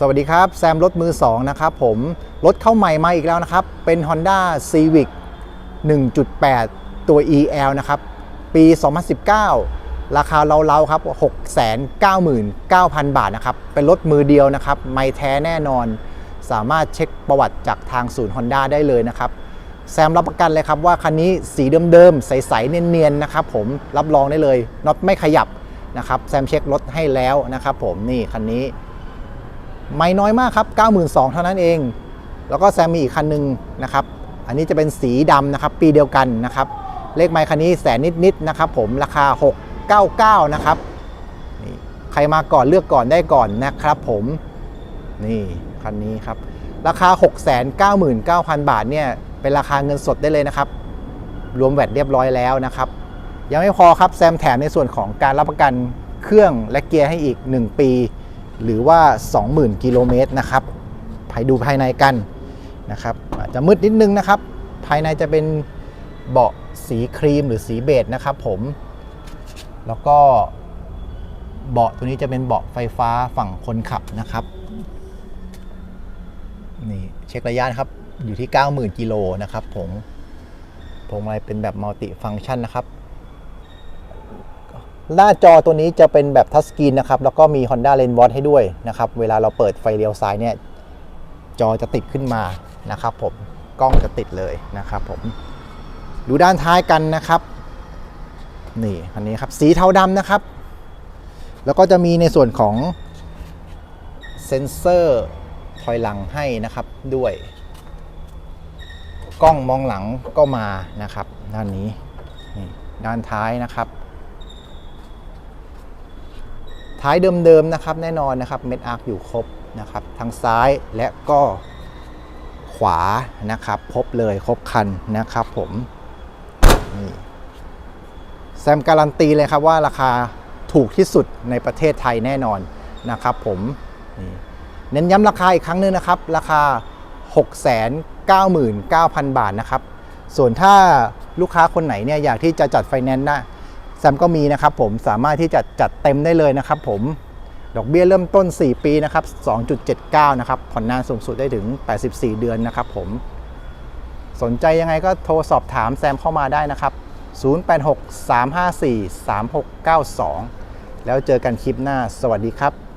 สวัสดีครับ แซมรถมือ 2 นะครับผม รถเข้าใหม่มาอีกแล้วนะครับ เป็น Honda Civic 1.8 ตัว EL นะครับ ปี 2019 ราคาเราๆครับ 699,000 บาทนะครับ เป็นรถมือเดียวนะครับ ไม่แท้แน่นอน สามารถเช็คประวัติจากทางศูนย์ Honda ได้เลยนะครับ แซมรับประกันเลยครับว่าคันนี้สีเดิมๆ ใสๆ เนียนๆ นะครับผม รับรองได้เลยน็อตไม่ขยับนะครับ แซมเช็ครถให้แล้วนะครับผม นี่คันนี้ ไม่น้อยมากครับ 92,000 เท่านั้นเอง แล้วก็แซมมีอีกคันหนึ่งนะครับ อันนี้จะเป็นสีดำนะครับ ปีเดียวกันนะครับ เลขไมค์คันนี้แสนนิดๆนะครับ ผมราคา 699 นะครับนี่ใครมาก่อนเลือกก่อนได้ก่อนนะครับ ผมนี่คันนี้ครับ ราคา 699,000 บาทเนี่ยเป็นราคาเงินสดได้เลยนะครับ รวมแวดเรียบร้อยแล้วนะครับ ยังไม่พอครับแซมแถมในส่วนของการรับประกันเครื่องและเกียร์ให้อีก 1 ปี หรือว่า 20,000 กิโลเมตรนะครับไปดูภายในกันนะครับอาจจะมืดนิดนึงนะครับ ภายในจะเป็นเบาะสีครีมหรือสีเบจนะครับผม แล้วก็เบาะตัวนี้จะเป็นเบาะไฟฟ้าฝั่งคนขับนะครับ นี่เช็คระยะครับอยู่ที่ 90,000 กิโลนะครับผมพวงมาลัยเป็นแบบมัลติฟัง c t ชันนะครับ หน้าจอตัวนี้จะเป็นแบบทัชสกรีนนะครับ แล้วก็มี Honda Lane Watch ให้ด้วยนะครับ เวลาเราเปิดไฟเลี้ยวซ้ายเนี่ย จอจะติดขึ้นมานะครับผม กล้องจะติดเลยนะครับผม ดูด้านท้ายกันนะครับ นี่คันนี้ครับ สีเทาดำนะครับ แล้วก็จะมีในส่วนของเซนเซอร์ถอยหลังให้นะครับด้วย กล้องมองหลังก็มานะครับ ด้านนี้นด้านท้ายนะครับ ท้ายเดิมๆนะครับแน่นอนนะครับเม็ดอาร์คอยู่ครบนะครับทั้งซ้ายและก็ขวานะครับครบเลยครบคันนะครับผมนี่แซมการันตีเลยครับว่าราคาถูกที่สุดในประเทศไทยแน่นอนนะครับผมนเน้นย้ำราคาอีกครั้งหนึงนะครับ ราคา 699,000 บาทนะครับ ส่วนถ้าลูกค้าคนไหนเนี่ยอยากที่จะจัดไฟแนนซ์นะ แซมก็มีนะครับผมสามารถที่จะจัดเต็มได้เลยนะครับผมดอกเบี้ยเริ่มต้น 4 ปีนะครับ 2.79 นะครับ ผ่อนนานสูงสุดได้ถึง 84 เดือนนะครับผม สนใจยังไงก็โทรสอบถามแซมเข้ามาได้นะครับ 086 354 3692 แล้วเจอกันคลิปหน้า สวัสดีครับ